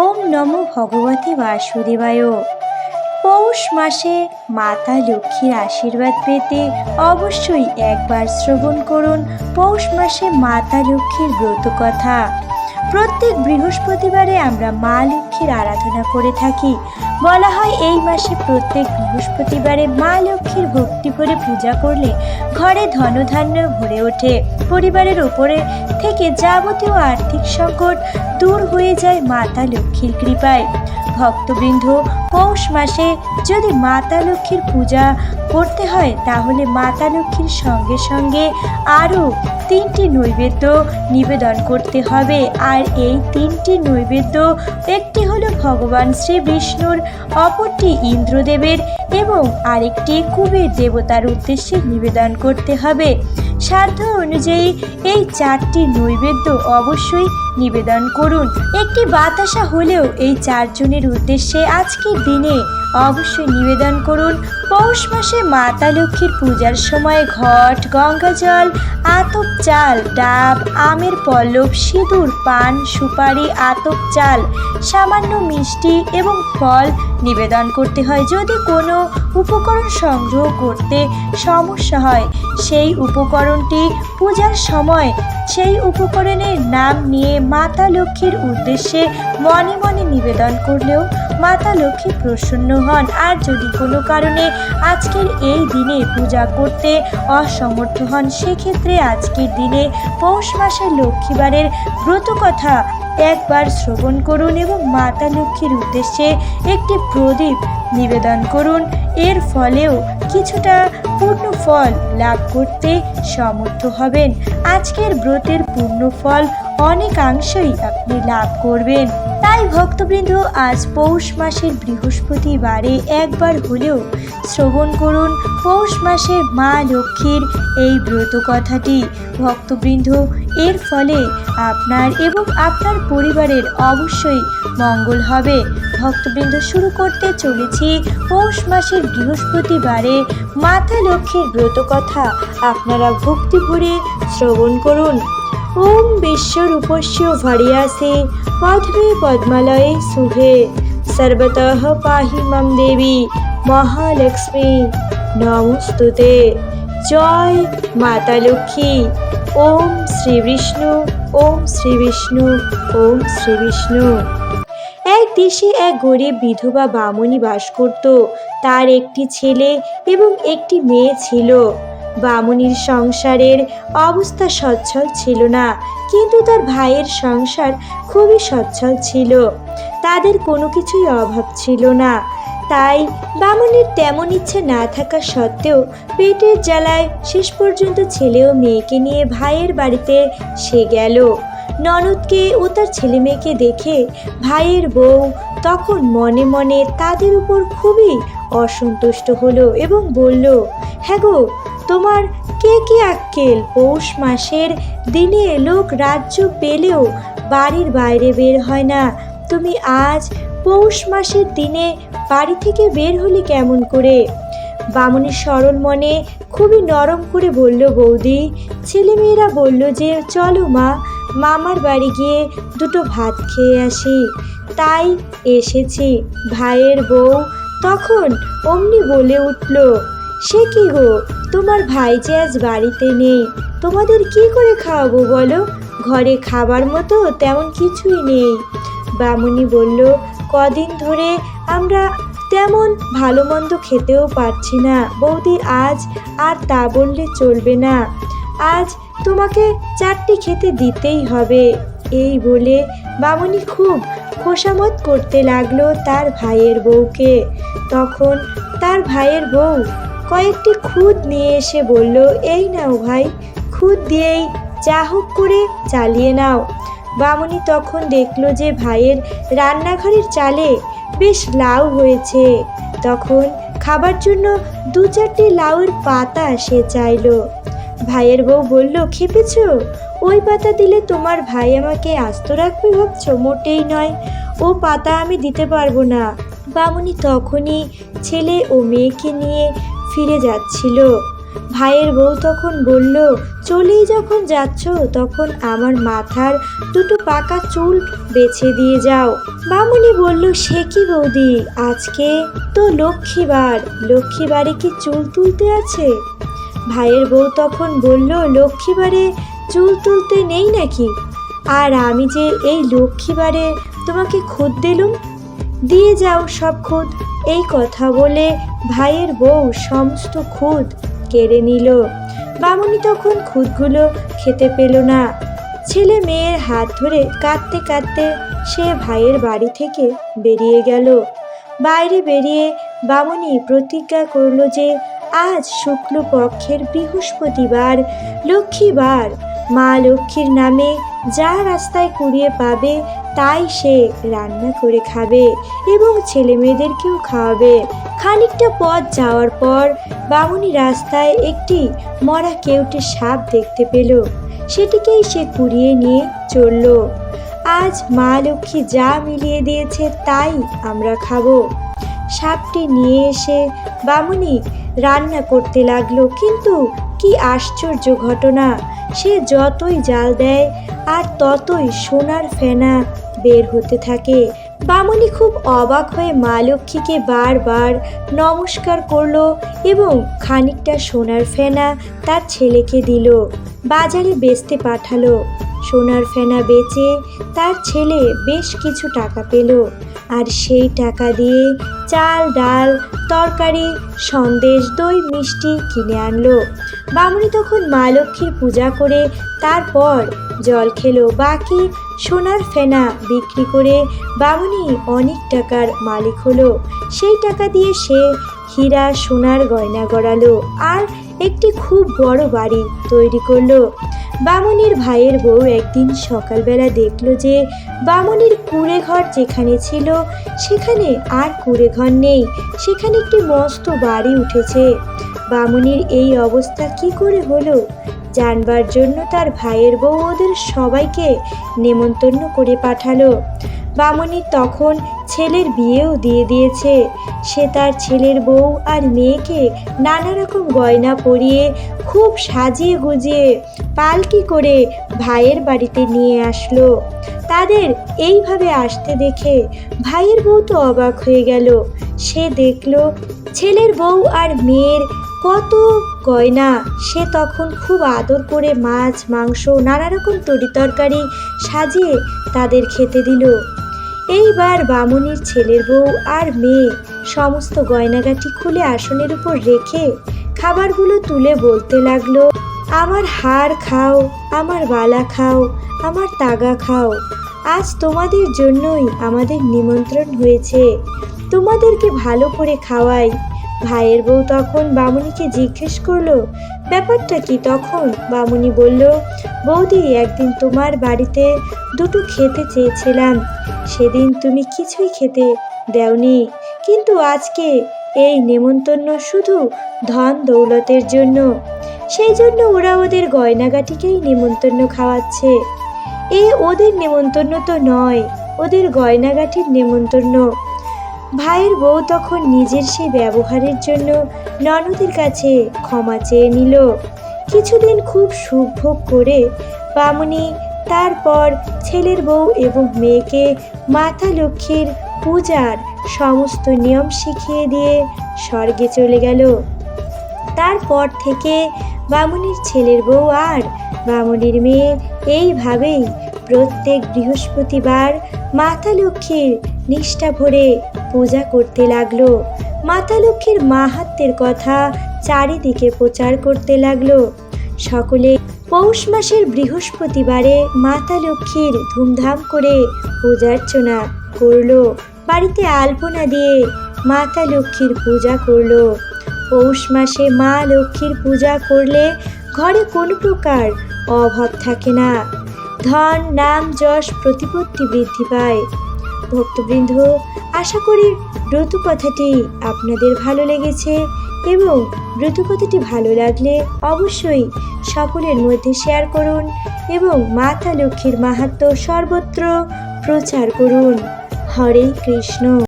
ওম নমো ভগবতে বাসুদেবায়। পৌষ মাসে মাতা লক্ষ্মীর আশীর্বাদ পেতে অবশ্যই একবার শ্রবণ করুন পৌষ মাসে মাতা লক্ষ্মীর ব্রত কথা। প্রত্যেক বৃহস্পতিবারে আমরা মা লক্ষ্মীর আরাধনা করে থাকি। বলা হয় এই মাসে প্রত্যেক বৃহস্পতিবারে মা লক্ষ্মীর ভক্তি ভরে পূজা করলে ঘরে ধনধান্য ভরে ওঠে। পরিবারের ওপরে থেকে যাবতীয় আর্থিক সংকট দূর হয়ে যায় মাতা লক্ষ্মীর কৃপায়। ভক্তবৃন্দ, পৌষ মাসে যদি মাতা লক্ষ্মীর পূজা করতে হয়, তাহলে মাতা লক্ষ্মীর সঙ্গে সঙ্গে আরও তিনটি নৈবেদ্য নিবেদন করতে হবে। আর এই তিনটি নৈবেদ্য একটি হলো ভগবান শ্রী বিষ্ণুর, অপরটি ইন্দ্রদেবের এবং আরেকটি কুবের দেবতার উদ্দেশ্যে নিবেদন করতে হবে। সাধ্য অনুযায়ী এই চারটি নৈবেদ্য অবশ্যই নিবেদন করুন। একটি বাতাসা হলেও এই চারজনের উদ্দেশ্যে আজকের দিনে অবশ্যই নিবেদন করুন। পৌষ মাসে মাতা লক্ষ্মীর পূজার সময় ঘট গঙ্গা জল আতপ চাল, ডাব, আমের পল্লব, সিঁদুর, পান, সুপারি, আতপ চাল, সামান্য মিষ্টি এবং ফল নিবেদন করতে হয়। যদি কোনো উপকরণ সংগ্রহ করতে সমস্যা হয়, সেই উপকরণটি পূজার সময় সেই উপকরণের নাম নিয়ে মাতা লক্ষ্মীর উদ্দেশ্যে মনে মনে নিবেদন করলেও মাতা লক্ষ্মী প্রসন্ন হন। আর যদি কোনো কারণে আজকের এই দিনে পূজা করতে অসমর্থ হন, সেক্ষেত্রে আজকের দিনে পৌষ মাসের লক্ষ্মীবারের ব্রত কথা একবার শ্রবণ করুন এবং মাতা লক্ষ্মীর উদ্দেশ্যে একটি প্রদীপ নিবেদন করুন। এর ফলেও কিছুটা পূর্ণ ফল লাভ করতে সমর্থ হবেন। আজকের ব্রতের পূর্ণ ফল অনেকাংশই আপনি লাভ করবেন। তাই ভক্তবৃন্দ, আজ পৌষ মাসের বৃহস্পতিবারে একবার হলেও শ্রবণ করুন পৌষ মাসের মা লক্ষ্মীর এই ব্রত কথাটি ভক্তবৃন্দ এর ফলে আপনার এবং আপনার পরিবারের অবশ্যই মঙ্গল হবে। ভক্তবৃন্দ, শুরু করতে চলেছি পৌষ মাসের বৃহস্পতিবারে মাতা লক্ষ্মীর ব্রত কথা। আপনারা ভক্তি ভরে শ্রবণ করুন। ওম বিশ্বরূপস্য ভরিয়াসে, পদ্মে পদ্মালয়ে শুভে। সর্বতঃ পাহি মম দেবী, মহালক্ষ্মী। নমস্তুতে। জয় মাতা লক্ষ্মী ওম শ্রী বিষ্ণু, ওম শ্রী বিষ্ণু, ওম শ্রী বিষ্ণু। এক দেশে এক গরিব বিধবা বামুনি বাস করত। তার একটি ছেলে এবং একটি মেয়ে ছিল। বামুনির সংসারের অবস্থা সচ্ছল ছিল না, কিন্তু তার ভাইয়ের সংসার খুবই সচ্ছল ছিল। তাদের কোনো কিছুই অভাব ছিল না। তাই বামুনির তেমন ইচ্ছে না থাকা সত্ত্বেও পেটের জ্বালায় শেষ পর্যন্ত ছেলে ও মেয়েকে নিয়ে ভাইয়ের বাড়িতে সে গেল। ননদকে ও তার ছেলে মেয়েকে দেখে ভাইয়ের বউ তখন মনে মনে তাদের উপর খুবই অসন্তুষ্ট হলো এবং বলল হ্যাঁ গো, তোমার কে কে আক্কেল? পৌষ মাসের দিনে লোক রাজ্য পেলেও বাড়ির বাইরে বের হয় না। তুমি আজ পৌষ মাসের দিনে বাড়ি থেকে বের হলে কেমন করে? বামুনের সরল মনে খুবই নরম করে বলল, বৌদি, ছেলেমেয়েরা বলল যে, চলো মা, মামার বাড়ি গিয়ে দুটো ভাত খেয়ে আসি। তাই এসেছি। ভাইয়ের বউ তখন অমনি বলে উঠল, সে কি গো, তোমার ভাই যে আজ বাড়িতে নেই, তোমাদের কি করে খাওয়াবো বলো? ঘরে খাবার মতো তেমন কিছুই নেই। বামুনি বলল কদিন ধরে আমরা তেমন ভালো মন্দ খেতেও পারছি না। বৌদি আজ আর তা বললে চলবে না। আজ তোমাকে চারটি খেতে দিতেই হবে। এই বলে বামুনি খুব খোসামত করতে লাগল তার ভাইয়ের বউকে। তখন তার ভাইয়ের বউ কয়েকটি খুদ নিয়ে এসে বলল, এই নাও ভাই, খুদ দিয়েই যা হোক করে চালিয়ে নাও। বামুনি তখন দেখল যে ভাইয়ের রান্নাঘরের চালে বেশ লাউ হয়েছে। তখন খাবার জন্য দু চারটি লাউয়ের পাতা সে চাইলো। ভাইয়ের বউ বলল, খেপেছ? ওই পাতা দিলে তোমার ভাই আমাকে আস্ত রাখবে ভাবছ? মোটেই নয়। ও পাতা আমি দিতে পারব না। বামুনি তখনই ছেলে ও মেয়েকে নিয়ে ফিরে যাচ্ছিল। ভাইয়ের বউ তখন বলল, চলেই যখন যাচ্ছ, তখন আমার মাথার দুটো পাকা চুল বেছে দিয়ে যাও। মামুনি বলল, সে কি বৌদি, আজকে তো লক্ষ্মীবার, লক্ষ্মীবারে কি চুল তুলতে আছে? ভাইয়ের বউ তখন বলল, লক্ষ্মীবারে চুল তুলতে নেই নাকি? আর আমি যে এই লক্ষ্মীবারে তোমাকে খুদ দিলুম? দিয়ে যাও সব খুদ, এই কথা বলে ভাইয়ের বউ সমস্ত খুদ কেড়ে নিল। বামুনি তখন খুদগুলো খেতে পেল না। ছেলে মেয়ের হাত ধরে কাঁদতে কাঁদতে সে ভাইয়ের বাড়ি থেকে বেরিয়ে গেল। বাইরে বেরিয়ে বামুনি প্রতিজ্ঞা করল যে আজ শুক্লপক্ষের বৃহস্পতিবার, লক্ষ্মীবার। মা লক্ষ্মীর নামে যা রাস্তায় কুড়িয়ে পাবে তাই সে রান্না করে খাবে এবং ছেলে মেয়েদেরকেও খাওয়াবে। খানিকটা পথ যাওয়ার পর বামুনি রাস্তায় একটি মরা কেউটে সাপ দেখতে পেল। সেটিকেই সে কুড়িয়ে নিয়ে চলল। আজ মা লক্ষ্মী যা মিলিয়ে দিয়েছে তাই আমরা খাব। সাপটি নিয়ে এসে বামুনি রান্না করতে লাগল। কিন্তু কি আশ্চর্য ঘটনা, সে যতই জাল দেয় আর ততই সোনার ফেনা বের হতে থাকে। বামুনি খুব অবাক হয়ে মা লক্ষ্মীকে বারবার নমস্কার করল এবং খানিকটা সোনার ফেনা তার ছেলেকে দিল, বাজারে বেচতে পাঠালো। সোনার ফেনা বেচে তার ছেলে বেশ কিছু টাকা পেল। আর সেই টাকা দিয়ে চাল, ডাল, তরকারি, সন্দেশ, দই, মিষ্টি কিনে আনলো। বামুনি তখন মা লক্ষ্মীর পূজা করে তারপর জল খেলো। বাকি সোনার ফেনা বিক্রি করে বামুনি অনেক টাকার মালিক হলো। সেই টাকা দিয়ে সে হীরা সোনার গয়না গড়ালো। আর একটি খুব বড় বাড়ি তৈরি করল। বামুনির ভাইয়ের বউ একদিন সকালবেলা দেখল যে বামুনির কুড়ে ঘর যেখানে ছিল, সেখানে আর কুড়ে ঘর নেই। সেখানে একটি মস্ত বাড়ি উঠেছে। বামুনির এই অবস্থা কি করে হলো? জানবার জন্য তার ভাইয়ের বউ ওদের সবাইকে নেমন্তন্ন করে পাঠালো। বামুনি তখন ছেলের বিয়েও দিয়ে দিয়েছে। সে তার ছেলের বউ আর মেয়েকে নানা রকম গয়না পরিয়ে খুব সাজিয়ে গুজিয়ে পালকি করে ভাইয়ের বাড়িতে নিয়ে আসলো। তাদের এইভাবে আসতে দেখে ভাইয়ের বউ তো অবাক হয়ে গেল। সে দেখল ছেলের বউ আর মেয়ের কত গয়না। সে তখন খুব আদর করে মাছ, মাংস নানা রকম তরি তরকারি সাজিয়ে তাদের খেতে দিল। এইবার বামুনির ছেলের বউ আর মেয়ে সমস্ত গয়নাগাটি খুলে আসনের উপর রেখে খাবারগুলো তুলে বলতে লাগল, আমার হাড় খাও, আমার বালা খাও, আমার তাগা খাও। আজ তোমাদের জন্যই আমাদের নিমন্ত্রণ হয়েছে। তোমাদেরকে ভালো করে খাওয়াই। ভাইয়ের বউ তখন বামুনিকে জিজ্ঞেস করল ব্যাপারটা কি তখন? বামুনি বলল, বৌদি, একদিন তোমার বাড়িতে দুটো খেতে চেয়েছিলাম। সেদিন তুমি কিছুই খেতে দেওনি। কিন্তু আজকে এই নেমন্তন্ন শুধু ধন দৌলতের জন্য। সেই জন্য ওরা ওদের গয়নাগাটিকেই নেমন্তন্ন খাওয়াচ্ছে। এ ওদের নেমন্তন্ন তো নয়, ওদের গয়নাগাটির নেমন্তন্ন। ভাইয়ের বউ তখন নিজের সেই ব্যবহারের জন্য ননদের কাছে ক্ষমা চেয়ে নিল। কিছুদিন খুব সুখ ভোগ করে বামুনি, তারপর ছেলের বউ এবং মেয়েকে মাতা লক্ষ্মীর পূজার সমস্ত নিয়ম শিখিয়ে দিয়ে স্বর্গে চলে গেল। তারপর থেকে বামুনির ছেলের বউ আর বামুনির মেয়ে এইভাবেই প্রত্যেক বৃহস্পতিবার মাতা লক্ষ্মীর নিষ্ঠা ভরে পূজা করতে লাগল। মাতা লক্ষ্মীর মাহাত্মের কথা চারিদিকে প্রচার করতে লাগল। সকলে পৌষ মাসের বৃহস্পতিবারে মাতা লক্ষ্মীর ধুমধাম করে পূজার্চনা করল। বাড়িতে আলপনা দিয়ে মাতা লক্ষ্মীর পূজা করল। পৌষ মাসে মা লক্ষ্মীর পূজা করলে ঘরে কোনো প্রকার অভাব থাকে না। ধন, নাম, যশ, প্রতিপত্তি বৃদ্ধি পায়। ভক্তবৃন্দ, আশা করি ব্রত কথাটি আপনাদের ভালো লেগেছে এবং ব্রত কথাটি ভালো লাগলে অবশ্যই সকলের মধ্যে শেয়ার করুন এবং মাতা লক্ষ্মীর মাহাত্ম সর্বত্র প্রচার করুন। হরে কৃষ্ণ।